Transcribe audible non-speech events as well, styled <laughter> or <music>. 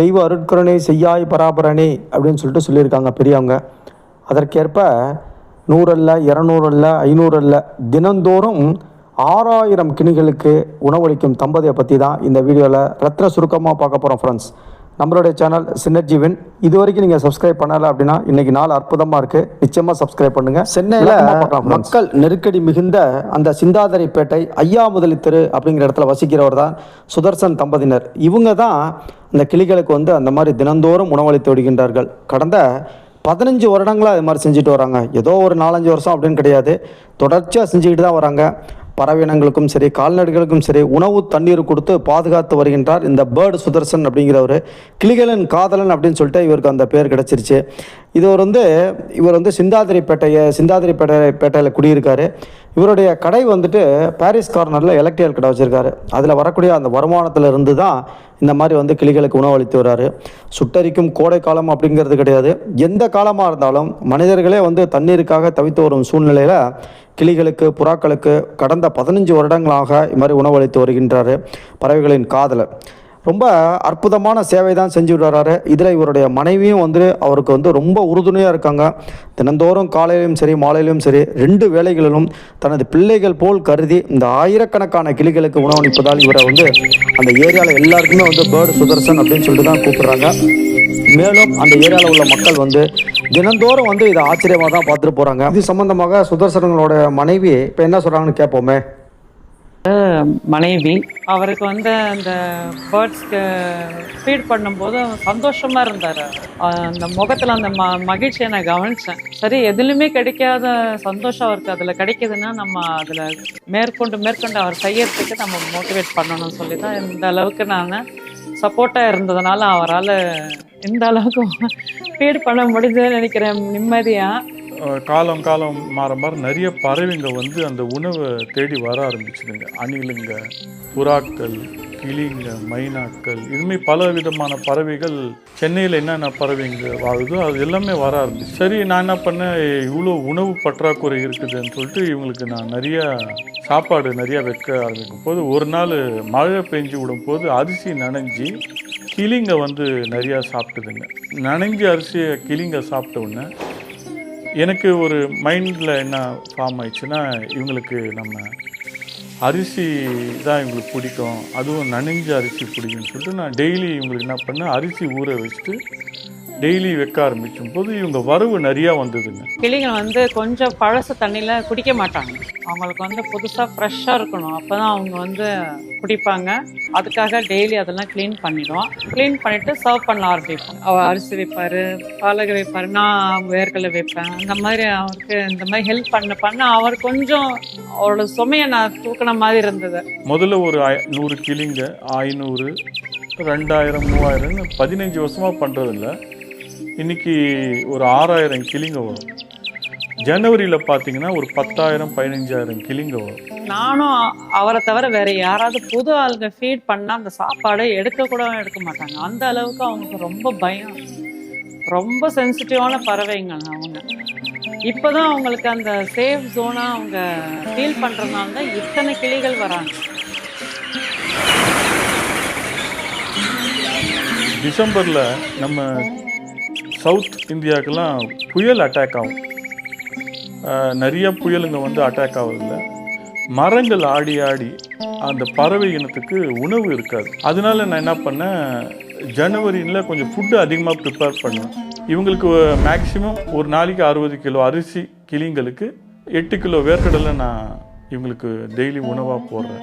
தெய்வ அருட்கருணை செய்யாய் பராபரனே அப்படின்னு சொல்லிட்டு சொல்லியிருக்காங்க பெரியவங்க. அதற்கேற்ப நூறல்ல இரநூறல்ல ஐநூறல்ல தினந்தோறும் ஆறாயிரம் கிணிகளுக்கு உணவளிக்கும் தம்பதியை பற்றி தான் இந்த வீடியோவில் ரத்ன சுருக்கமாக பார்க்க போகிறோம் ஃப்ரெண்ட்ஸ் நம்மளுடைய சேனல் சின்னர்ஜீவன் இது வரைக்கும் நீங்கள் சப்ஸ்கிரைப் பண்ணலை அப்படின்னா இன்னைக்கு நாள் அற்புதமாக இருக்குது நிச்சயமாக சப்ஸ்கிரைப் பண்ணுங்கள் சென்னையில் மக்கள் நெருக்கடி மிகுந்த அந்த சிந்தாதிரிப்பேட்டை ஐயா முதலி தெரு அப்படிங்கிற இடத்துல வசிக்கிறவர் தான் சுதர்சன் தம்பதியினர். இவங்க தான் அந்த கிளிகளுக்கு வந்து அந்த மாதிரி தினந்தோறும் உணவளித்து விடுகின்றார்கள். கடந்த பதினஞ்சு வருடங்களாக இது மாதிரி செஞ்சுட்டு வராங்க. ஏதோ ஒரு நாலஞ்சு வருஷம் அப்படின்னு கிடையாது. தொடர்ச்சியாக செஞ்சுக்கிட்டு தான் வராங்க. பறவையினங்களுக்கும் சரி கால்நடைகளுக்கும் சரி உணவு தண்ணீர் கொடுத்து பாதுகாத்து வருகின்றார் இந்த பேர்டு சுதர்சன் அப்படிங்கிறவர். கிளிகளின் காதலன் அப்படின்னு சொல்லிட்டு இவருக்கு அந்த பேர் கிடச்சிருச்சு. இவர் வந்து இவர் வந்து சிந்தாதிரிப்பேட்டையை சிந்தாதிரிப்பேட்டை பேட்டையில் குடியிருக்காரு. இவருடைய கடை வந்துட்டு பாரிஸ் கார்னரில் எலக்ட்ரியல் கடை வச்சுருக்காரு. அதில் வரக்கூடிய அந்த வருமானத்தில் இருந்து தான் இந்த மாதிரி வந்து கிளிகளுக்கு உணவளித்து வர்றாரு. சுட்டரிக்கும் கோடை காலம் அப்படிங்கிறது கிடையாது. எந்த காலமாக இருந்தாலும் மனிதர்களே வந்து தண்ணீருக்காக தவித்து வரும் சூழ்நிலையில் கிளிகளுக்கு புறாக்களுக்கு கடந்த பதினஞ்சு வருடங்களாக இது மாதிரி உணவளித்து வருகின்றார் பறவைகளின் காதலர். ரொம்ப அற்புதமான சேவை தான் செஞ்சு வர்றாரு இதில் இவருடைய மனைவியும் வந்து அவருக்கு வந்து ரொம்ப உறுதுணையாக இருக்காங்க. தினந்தோறும் காலையிலும் சரி மாலையிலும் சரி ரெண்டு வேலைகளிலும் தனது பிள்ளைகள் போல் கருதி இந்த ஆயிரக்கணக்கான கிளிகளுக்கு உணவளிப்பதால் இவரை வந்து அந்த ஏரியாவில் எல்லாருக்குமே வந்து பேர்டு சுதர்சன் அப்படின்னு சொல்லிட்டு தான் கூப்பிடுறாங்க. மேலும் அந்த ஏரியாவில் உள்ள மக்கள் வந்து தினந்தோறும் வந்து இதை ஆச்சரியமாக தான் பார்த்துட்டு போகிறாங்க இது சம்மந்தமாக சுதர்சனங்களோட மனைவி இப்போ என்ன சொல்கிறாங்கன்னு கேட்போமே மனைவி. அவருக்கு வந்து அந்த பேர்ட்ஸ்க்கு ஃபீட் பண்ணும்போது சந்தோஷமாக இருந்தார். அந்த முகத்தில் அந்த ம மகிழ்ச்சியை நான் கவனித்தேன் சரி எதுலையுமே கிடைக்காத சந்தோஷம் அவருக்கு அதில் கிடைக்குதுன்னா நம்ம அதில் மேற்கொண்டு மேற்கொண்டு அவர் செய்யறதுக்கு நம்ம மோட்டிவேட் பண்ணணும்னு சொல்லி தான் இந்த அளவுக்கு நான் சப்போர்ட்டாக இருந்ததுனால அவரால் இந்த அளவுக்கு <laughs> ஃபீட் பண்ண முடிஞ்சதுன்னு நினைக்கிறேன். நிம்மதியாக காலம் காலம் மாற மாற நிறைய பறவைங்க வந்து அந்த உணவை தேடி வர ஆரம்பிச்சுதுங்க. அணிலுங்க புறாக்கள் கிளிங்க மைனாக்கள் இதுமாரி பல விதமான பறவைகள் சென்னையில் என்னென்ன பறவைங்க வாழுதோ அது எல்லாமே வர ஆரம்பிச்சு சரி நான் என்ன பண்ணேன் இவ்வளோ உணவு பற்றாக்குறை இருக்குதுன்னு சொல்லிட்டு இவங்களுக்கு நான் நிறையா சாப்பாடு நிறையா வைக்க ஆரம்பிக்கும் போது ஒரு நாள் மழை பெஞ்சு விடும் போது அரிசி நனைஞ்சி கிளிங்க வந்து நிறையா சாப்பிட்டுதுங்க. நனைஞ்சி அரிசியை கிளிங்க சாப்பிட்ட உடனே எனக்கு ஒரு மைண்டில் என்ன ஃபார்ம் ஆயிடுச்சுன்னா இவங்களுக்கு நம்ம அரிசி தான் இவங்களுக்கு பிடிக்கும். அதுவும் நனைஞ்ச அரிசி பிடிக்கும்னு சொல்லிட்டு நான் டெய்லி இவங்களுக்கு என்ன பண்ணேன் அரிசி ஊற வச்சுட்டு டெய்லி வைக்க ஆரம்பிக்கும் போது இவங்க வரவு நிறையா வந்ததுங்க. கிளிங்க வந்து கொஞ்சம் பழசு தண்ணியில் குடிக்க மாட்டாங்க. அவங்களுக்கு வந்து புதுசாக ஃப்ரெஷ்ஷாக இருக்கணும். அப்போ தான் அவங்க வந்து குடிப்பாங்க. அதுக்காக டெய்லி அதெல்லாம் க்ளீன் பண்ணிடுவோம். க்ளீன் பண்ணிவிட்டு சர்வ் பண்ண ஆரம்பிப்போம். அவர் அரிசி வைப்பார் பாலகை வைப்பார் நான் வேர்க்கடலை வைப்பேன். அந்த மாதிரி அவருக்கு இந்த மாதிரி ஹெல்ப் பண்ண பண்ண அவர் கொஞ்சம் அவரோட சுமையை நான் தூக்கின மாதிரி இருந்தது. முதல்ல ஒரு நூறு கிளிங்க ஐநூறு ரெண்டாயிரம் மூவாயிரம்னு பதினஞ்சு வருஷமாக பண்ணுறதில்ல இன்னைக்கு ஒரு ஆறாயிரம் கிளிங்க வரும். ஜனவரியில் பார்த்தீங்கன்னா ஒரு பத்தாயிரம் பதினஞ்சாயிரம் கிளிங்க வரும். நானும் அவரை தவிர வேற யாராவது புது ஆளுங்க ஃபீட் பண்ணா அந்த சாப்பாடை எடுக்க கூட எடுக்க மாட்டாங்க. அந்த அளவுக்கு அவங்களுக்கு ரொம்ப பயம். ரொம்ப சென்சிட்டிவான பறவைங்க அவங்க. இப்போதான் அவங்களுக்கு அந்த சேஃப் ஜோனா அவங்க ஃபீல் பண்றதுனால தான் இத்தனை கிளிகள் வராங்க. டிசம்பரில் நம்ம சவுத் இந்தியாவுக்கெல்லாம் புயல் அட்டாக் ஆகும். நிறைய புயலுங்க வந்து அட்டாக் ஆகுதில்ல மரங்கள் ஆடி ஆடி அந்த பறவை இனத்துக்கு உணவு இருக்காது. அதனால நான் என்ன பண்ணேன் ஜனவரியில் கொஞ்சம் ஃபுட்டு அதிகமாக ப்ரிப்பேர் பண்ணேன். இவங்களுக்கு மேக்ஸிமம் ஒரு நாளைக்கு அறுபது கிலோ அரிசி கிளிங்களுக்கு எட்டு கிலோ வேர்க்கடலை நான் இவங்களுக்கு டெய்லி உணவாக போடுறேன்.